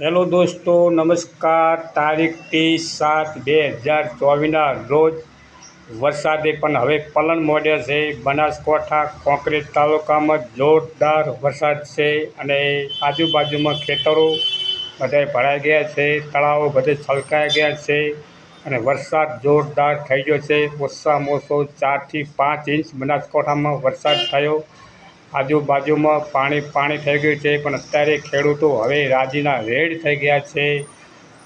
Hello દોસ્તો, નમસ્કાર. તારીખ ત્રીસ સાત બે હજાર ચોવીસના રોજ વરસાદે પણ હવે પલન મોડ્યા છે. બનાસકાંઠા કોંકરેજ તાલુકામાં જોરદાર વરસાદ છે અને આજુબાજુમાં ખેતરો બધા ભરાઈ ગયા છે, તળાવો બધે છલકાઈ ગયા છે અને વરસાદ જોરદાર થઈ ગયો છે. ઓછામાં ઓછો ચારથી પાંચ ઇંચ બનાસકાંઠામાં વરસાદ થયો. આજુબાજુમાં પાણી પાણી થઈ ગયું છે, પણ અત્યારે ખેડૂતો હવે રાજીના રેડ થઈ ગયા છે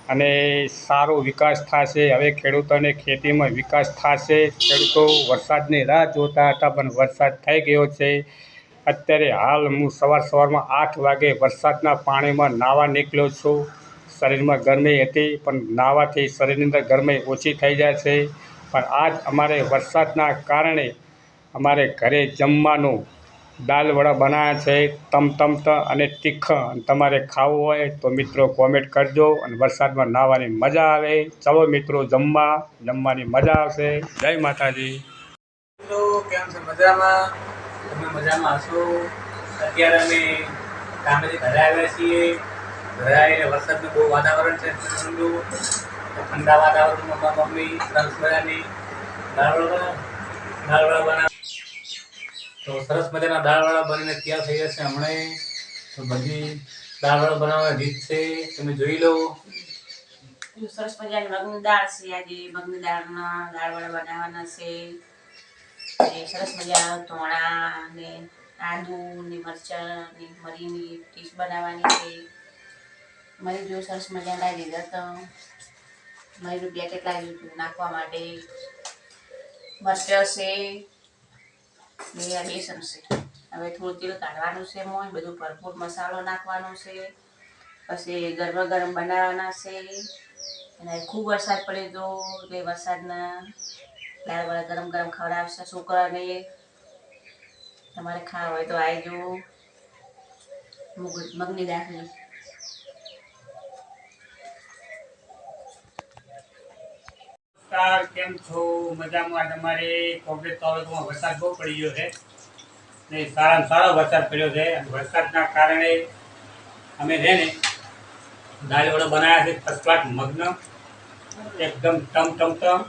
અને સારો વિકાસ થશે. હવે ખેડૂતોને ખેતીમાં વિકાસ થશે. ખેડૂતો વરસાદની રાહ જોતા હતા, પણ વરસાદ થઈ ગયો છે. અત્યારે હાલ હું સવાર સવારમાં આઠ વાગે વરસાદના પાણીમાં નાહવા નીકળ્યો છું. શરીરમાં ગરમી હતી, પણ નાહવાથી શરીરની અંદર ગરમી ઓછી થઈ જાય છે. પણ આજ અમારે વરસાદના કારણે અમારે ઘરે જમવાનું દાલ વડા બનાવ્યા છે, તમ ત અને તીખા. તમારે ખાવું હોય તો મિત્રો કોમેન્ટ કરજો અને વરસાદમાં નાહવાની મજા આવે. ચલો મિત્રો, જમવા જમવાની મજા આવશે. જય માતાજી. તો કેમ છે? મજામાં? તમે મજામાં હશો? અત્યારે અમે કામેથી ઘરે આવ્યા છીએ. ઘરે આવીને વરસાદનું બહુ વાતાવરણ છે, ઠંડુ. ઠંડા વાતાવરણમાં મમ્મી, સરસ મજાની દાળવડા દાળવડા બનાવ. તો સરસ મજાના દાળવડા બનીને તૈયાર થઈ જશે હમણાં તો બધી દાળવડા બનાવવાની રીત છે, તમે જોઈ લો. સરસ મજાની મગની દાળ છે આજે. મગની દાળના દાળવડા બનાવવાના છે. સરસ મજા ધોણા ને આદુ ને મરચાં ને મરીની ડીશ બનાવવાની છે. મરી જો સરસ મજા લાવી દીધા તો મરીનું લાવ્યું હતું નાખવા માટે. મરચાં છે ને આ બેસન છે. હવે થોડું તેલ કાઢવાનું છે મોય બધું ભરપૂર મસાલો નાખવાનો છે. પછી ગરમ ગરમ બનાવવાના છે. અને ખૂબ વરસાદ પડે તો એટલે વરસાદના દાળ વડા ગરમ ગરમ ખવડાવશે છોકરાને. તમારે ખાવા હોય તો આવી મુગ- મગની દાળની નમસ્કાર કેમ છો? મજામાં? તમારે કોંગ્રેસ તાલુકામાં વરસાદ બહુ પડી ગયો છે. ને સારામાં સારો વરસાદ પડ્યો છે. વરસાદના કારણે અમે છે ને દાળવડા બનાવ્યા છે. ફર્સ્ટ મગ્ન. એકદમ ટમ ટમ ટમ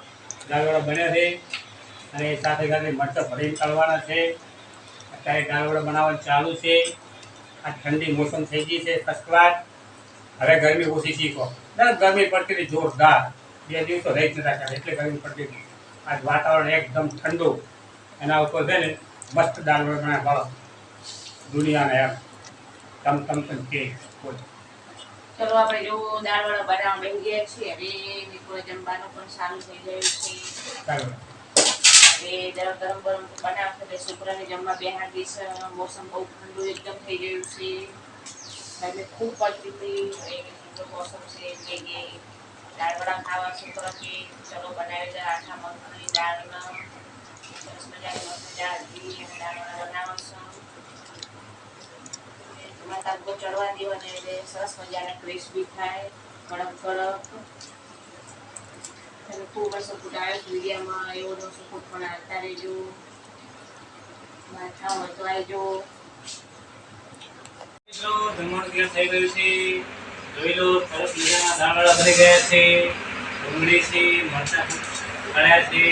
દાળવડા બન્યો છે. અને સાથે સાથે મરચો ભરીને તળવાના છે. અત્યારે દાળવડા બનાવવાનું ચાલુ છે. આ ઠંડી મોસમ થઈ ગઈ છે ફર્સ્ટ હવે ગરમી ઓછી શીખો. ગરમી પડતી જોરદાર. બે દિવસો રહી જતા કરે એટલે ગરમી પડતી હતી. આજ વાતાવરણ એકદમ ઠંડુ. એના ઉપર છે ને મસ્ત દાળ બનાવે ભાવ. દુનિયાને એમ. તમ તમ તમ કે ચલો આપણે જો દાળ વડા બનાવવા બેસી ગયા છીએ. હવે મિત્રો જમવાનું પણ સારું થઈ ગયું છે. હવે ગરમ ગરમ ગરમ બનાવશે એટલે છોકરાને જમવા બેહાડી દિવસ મોસમ બહુ ઠંડુ એકદમ થઈ ગયું છે. એટલે ખૂબ પડતી હતી મોસમ છે એટલે દાળ વડા ખાવા છોકરા કે ચલો બનાવી દે આખા મગની દાળના સરસ મજાની મગની દાળ વડા બનાવશું એમાં ચડવા દેવાનો એટલે સરસ મજાના ક્રિસ્પી થાય, કડક કડક. તમે ખૂબ વર્ષો ફૂટાયો આવ્યો એવો નો સપોર્ટ પણ આવતા રહેજો. માથા તો આવજો. મિત્રો થઈ ગયું છે. જોઈ લો, સરસ મજાના ગયા છે, ડુંગળી છે છે,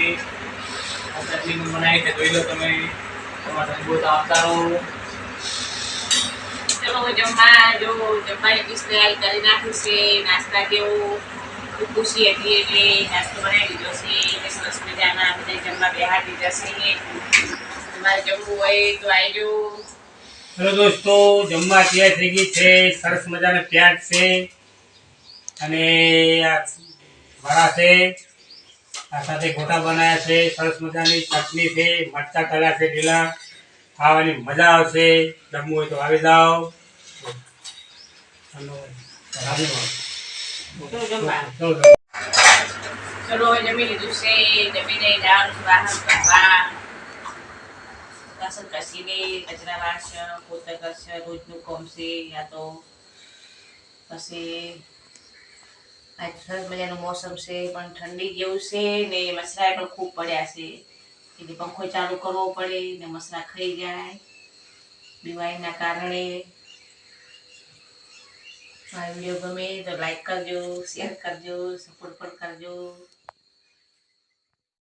આ બનાવી છે, જોઈ લો તમે. તમારા સંબોધ આવતા રહો ચલો જમવા જો, જમવાની ડીશ કરી નાખી છે, નાસ્તા ખૂબ ખુશી હતી એટલે નાસ્તો બનાવી દીધો છે, એટલે સરસ જમવા બેહાડી દીધા છે. તમારે જમવું હોય તો આવજો હેલો દોસ્તો, જમવા તૈયાર થઈ ગઈ છે. સરસ મજાના પ્યાજ છે. અને વડા છે. આ સાથે ગોટા બનાવ્યા છે. સરસ મજાની ચટણી છે, મરચાં તળ્યા છે ઢીલા. ખાવાની મજા આવશે. જમવું હોય તો આવી જાઓ. ચલો જમી લીધું છે. જમીને દાળ વાહન વાસણ ઘસીને કચરા વાસણ પોતા કરશે રોજનું કામ છે યા તો પછી આજ સરસ મજાનું મોસમ છે, પણ ઠંડી જેવું છે ને મસરા પણ ખૂબ પડ્યા છે. એટલે પંખો ચાલુ કરવો પડે ને મસરા ખાઈ જાય. બીમારીના કારણે. મારો વીડિયો ગમે તો લાઈક કરજો શેર કરજો સપોર્ટ પણ કરજો.